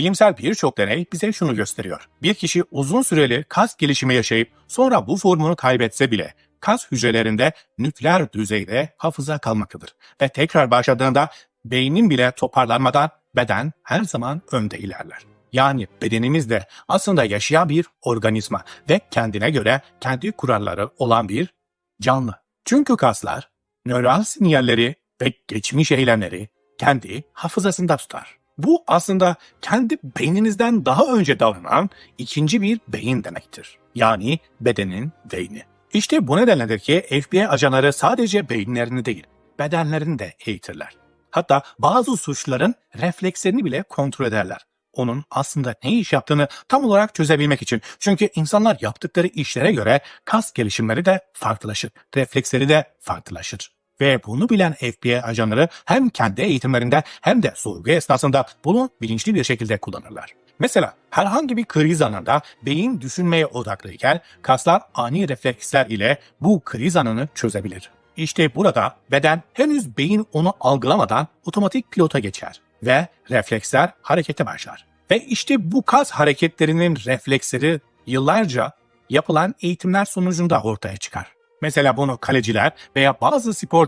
Bilimsel birçok deney bize şunu gösteriyor. Bir kişi uzun süreli kas gelişimi yaşayıp sonra bu formunu kaybetse bile kas hücrelerinde nükleer düzeyde hafıza kalmaktadır. Ve tekrar başladığında beynin bile toparlanmadan beden her zaman önde ilerler. Yani bedenimiz de aslında yaşayan bir organizma ve kendine göre kendi kuralları olan bir canlı. Çünkü kaslar nöral sinyalleri ve geçmiş eylemleri kendi hafızasında tutar. Bu aslında kendi beyninizden daha önce davranan ikinci bir beyin demektir. Yani bedenin beyni. İşte bu nedenledir ki FBI ajanları sadece beyinlerini değil, bedenlerini de eğitirler. Hatta bazı suçluların reflekslerini bile kontrol ederler. Onun aslında ne iş yaptığını tam olarak çözebilmek için. Çünkü insanlar yaptıkları işlere göre kas gelişimleri de farklılaşır, refleksleri de farklılaşır. Ve bunu bilen FBI ajanları hem kendi eğitimlerinde hem de sorgu esnasında bunu bilinçli bir şekilde kullanırlar. Mesela herhangi bir kriz anında beyin düşünmeye odaklıyken kaslar ani refleksler ile bu kriz anını çözebilir. İşte burada beden henüz beyin onu algılamadan otomatik pilota geçer ve refleksler harekete başlar. Ve işte bu kas hareketlerinin refleksleri yıllarca yapılan eğitimler sonucunda ortaya çıkar. Mesela bunu kaleciler veya bazı spor